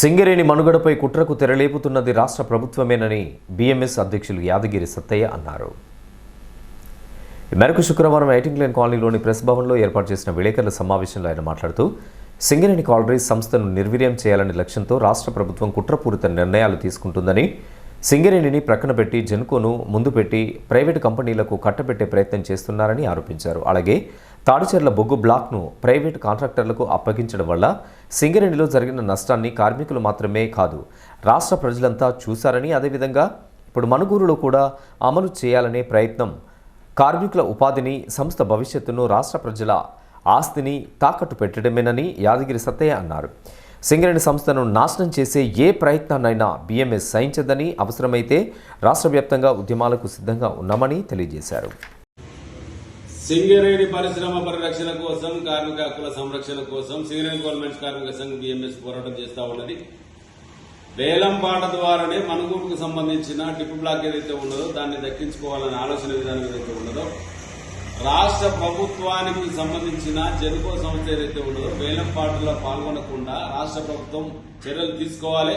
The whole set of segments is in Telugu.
సింగరేణి మనుగడపై కుట్రకు తెరలేపుతున్నది రాష్ట్ర ప్రభుత్వమేనని బీఎంఎస్ అధ్యక్షులు యాదగిరి సత్తయ్య అన్నారు. ఈ మేరకు శుక్రవారం ఐటింగ్ లైన్ కాలనీలోని ప్రెస్ భవన్లో ఏర్పాటు చేసిన విలేకరుల సమావేశంలో ఆయన మాట్లాడుతూ సింగరేణి కాలరీస్ సంస్థను నిర్వీర్యం చేయాలనే లక్ష్యంతో రాష్ట్ర ప్రభుత్వం కుట్రపూరిత నిర్ణయాలు తీసుకుంటుందని సింగరేణిని ప్రక్కన పెట్టి జెన్కోను ముందు పెట్టి ప్రైవేటు కంపెనీలకు కట్టబెట్టే ప్రయత్నం చేస్తున్నారని ఆరోపించారు. అలాగే తాడిచెర్ల బొగ్గు బ్లాక్ను ప్రైవేటు కాంట్రాక్టర్లకు అప్పగించడం వల్ల సింగరేణిలో జరిగిన నష్టాన్ని కార్మికులు మాత్రమే కాదు రాష్ట్ర ప్రజలంతా చూశారని అదేవిధంగా ఇప్పుడు మనుగూరులో కూడా అమలు చేయాలనే ప్రయత్నం కార్మికుల ఉపాధిని సంస్థ భవిష్యత్తును రాష్ట్ర ప్రజల ఆస్తిని తాకట్టు పెట్టడమేనని యాదగిరి సత్తయ్య అన్నారు. సింగరేణి సంస్థను నాశనం చేసే ఏ ప్రయత్నాన్నైనా బీఎంఎస్ సహించదని అవసరమైతే రాష్ట్ర వ్యాప్తంగా ఉద్యమాలకు సిద్ధంగా ఉన్నామని తెలియజేశారు. సింగరేణి పరిశ్రమ పరిరక్షణ కోసం కార్మిక హక్కుల సంరక్షణ కోసం సింగరేణి గవర్నమెంట్ కార్మిక సంఘం బిఎంఎస్ పోరాటం చేస్తూ ఉన్నది. వేలం పాట ద్వారానే మనుగూరుకు సంబంధించిన టిప్పు బ్లాక్ ఏదైతే ఉన్నదో దాన్ని దక్కించుకోవాలనే ఆలోచన విధానం ఏదైతే ఉన్నదో రాష్ట్ర ప్రభుత్వానికి సంబంధించిన చెరుకో సంస్థ ఏదైతే ఉన్నదో వేలం పాటలో పాల్గొనకుండా రాష్ట్ర ప్రభుత్వం చర్యలు తీసుకోవాలి.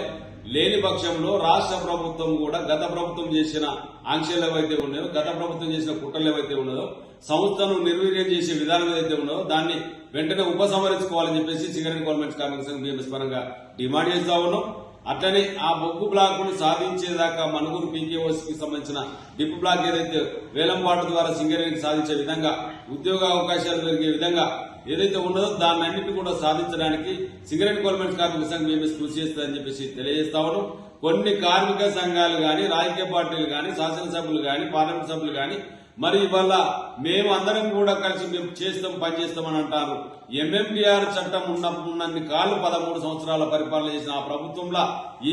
లేని పక్షంలో రాష్ట్ర ప్రభుత్వం కూడా గత ప్రభుత్వం చేసిన ఆంక్షలు ఏవైతే ఉన్నాయో గత ప్రభుత్వం చేసిన కుట్రలు ఏవైతే ఉన్నదో సంస్థను నిర్వీర్యం చేసే విధానం ఏదైతే ఉన్నదో దాన్ని వెంటనే ఉపసంహరించుకోవాలని చెప్పేసి సిగరెట్ గవర్నమెంట్ కార్మిక సంఘం బీఎంఎస్ పరంగా డిమాండ్ చేస్తా ఉన్నాం. అట్లనే ఆ బొగ్గు బ్లాక్ను సాధించేదాకా మనుగురు పీకేఓసికి సంబంధించిన డిప్ బ్లాక్ ఏదైతే వేలంపాటు ద్వారా సింగరేణికి సాధించే విధంగా ఉద్యోగ అవకాశాలు పెరిగే విధంగా ఏదైతే ఉన్నదో దాన్ని అన్నింటి కూడా సాధించడానికి సింగరేణి గవర్నమెంట్ కార్మిక సంఘం ఏమి కృషి చేస్తుందని చెప్పేసి తెలియజేస్తా ఉన్నాం. కొన్ని కార్మిక సంఘాలు కానీ రాజకీయ పార్టీలు కానీ శాసనసభ్యులు కానీ పార్లమెంట్ సభ్యులు కానీ మరి ఇవాళ మేము అందరం కూడా కలిసి మేము చేస్తాం పనిచేస్తామని అంటారు. ఎంఎండిఆర్ చట్టం ఉన్నన్ని కాళ్ళు పదమూడు సంవత్సరాల పరిపాలన చేసిన ఆ ప్రభుత్వంలో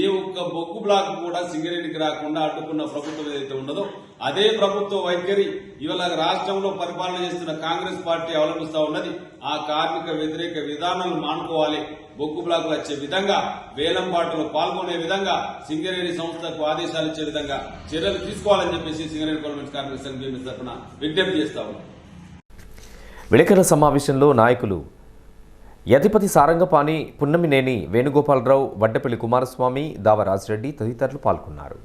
ఏ ఒక్క బొగ్గు బ్లాక్ కూడా సింగరేణికి రాకుండా అడ్డుకున్న ప్రభుత్వం ఏదైతే ఉండదో అదే ప్రభుత్వ వైఖరి ఇవాళ రాష్ట్రంలో పరిపాలన చేస్తున్న కాంగ్రెస్ పార్టీ అవలంబిస్తా ఉన్నది. ఆ కార్మిక వ్యతిరేక విధానాలను మానుకోవాలి. బొగ్గు బ్లాకులు వచ్చే విధంగా వేలం పాటలు పాల్గొనే విధంగా సింగరేణి సంస్థకు ఆదేశాలు ఇచ్చే విధంగా చర్యలు తీసుకోవాలని చెప్పేసి సింగరేణి గవర్నమెంట్ కార్మిక సంఘం తరఫున విజ్ఞప్తి చేస్తా ఉన్నాం విలేకరుల సమావేశంలో నాయకులు యతిపతి సారంగపాణి పున్నమినేని వేణుగోపాలరావు వడ్డపల్లి కుమారస్వామి దావరాజ్ రెడ్డి తదితరులు పాల్గొన్నారు.